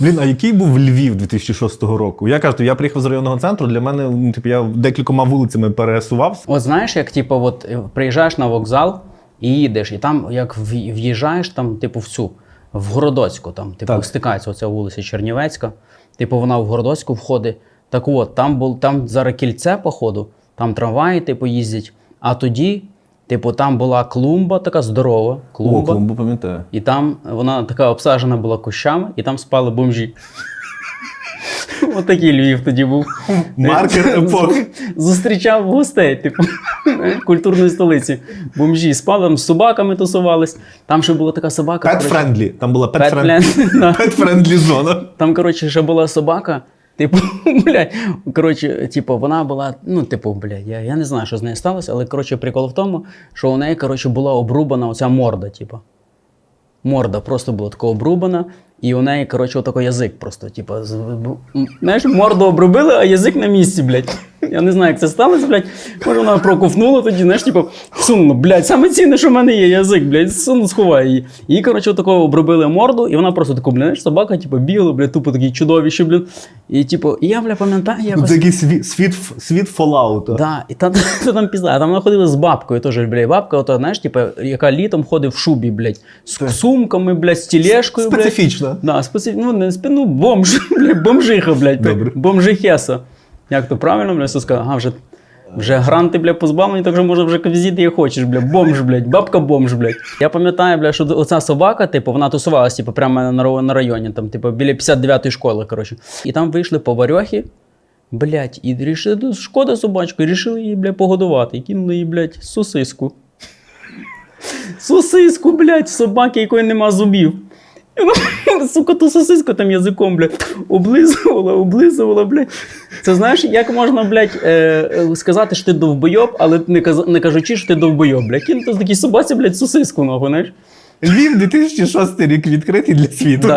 Блін, а який був Львів 2006 року? Я кажу, я приїхав з районного центру. Для мене ну, типу, я декількома вулицями пересувався. От знаєш, як типу, от е, приїжджаєш на вокзал і їдеш, і там як в'їжджаєш там, типу, в цю в Городоцьку, там, типу, Так. стикається оця вулиця Чернівецька. Типу, вона в Городоцьку входить. Так от, там був там зараз кільце, походу, там трамваї, типу, їздять. А тоді, типу, там була клумба така здорова. О, Клумба. клумбу пам'ятаю. І там вона така обсаджена була кущами, і там спали бомжі. Отакий Львів тоді був. Маркер епохи. Зустрічав гостей, типу, культурної столиці. Бомжі спали, там з собаками тусувались. Там ще була така собака. Pet friendly. Там була. Pet friendly зона. Там, коротше, ще була собака. Типу, блядь, коротше, типу, вона була, ну, типу, блядь, я, я не знаю, що з нею сталося, але коротше, прикол в тому, що у неї, коротше, була обрубана оця морда, типу. Морда просто була така обрубана, і у неї, коротше, отакий язик просто, типу, з- знаєш, морду обрубили, а язик на місці, блядь. Я не знаю, як це сталося, блядь. Може, вона проковтнула тоді, знаєш, типу, сунула, блядь, саме цінне, що в мене є язик, блядь, суну, сховай її. Їй, коротше, отако обробили морду, і вона просто таку, блядь, знаєш, собака, типу, бігла, блядь, тупо такі чудовіші, блядь. І, типу, і я, блядь, пам'ятаю, якось. Це якийсь світ, світ, світ Fallout. Да, і там, то там пізда, а там вона ходила з бабкою теж, блядь, бабка, ото, знаєш, типу, яка літом ходить в шубі, блядь, з сумками, блядь, з тележкою, блядь. Специфічно. Да, специф... ну, не спи... ну, бомж, блядь, бомжиха, блядь, Добре. бомжихеса. Як то правильно, блядь, все сказав? Ага, вже, вже гранти, блядь, позбавлені, так вже може вже візити як хочеш, блядь, бомж, блядь, бабка бомж, блядь. Я пам'ятаю, блядь, що оця собака, типу, вона тусувалась, типу, прямо на, на районі, там, типу, біля 59-ї школи, коротше. І там вийшли поварьохи, блядь, і рішили, ну, шкода собачку, і рішили її, блядь, погодувати. І кинули їй, блядь, сосиску. Сосиску, блядь, собаки, якої нема зубів. Сука, ту сосиску там язиком, блядь, облизувала, облизувала, блядь. Це знаєш, як можна, блядь, е, е, сказати, що ти довбойоб, але не, каз- не кажучи, що ти довбойоб, блядь. Кинути такій собаці, блядь, сосиску ногу, знаєш. Львів 2006 рік відкритий для світу. Да.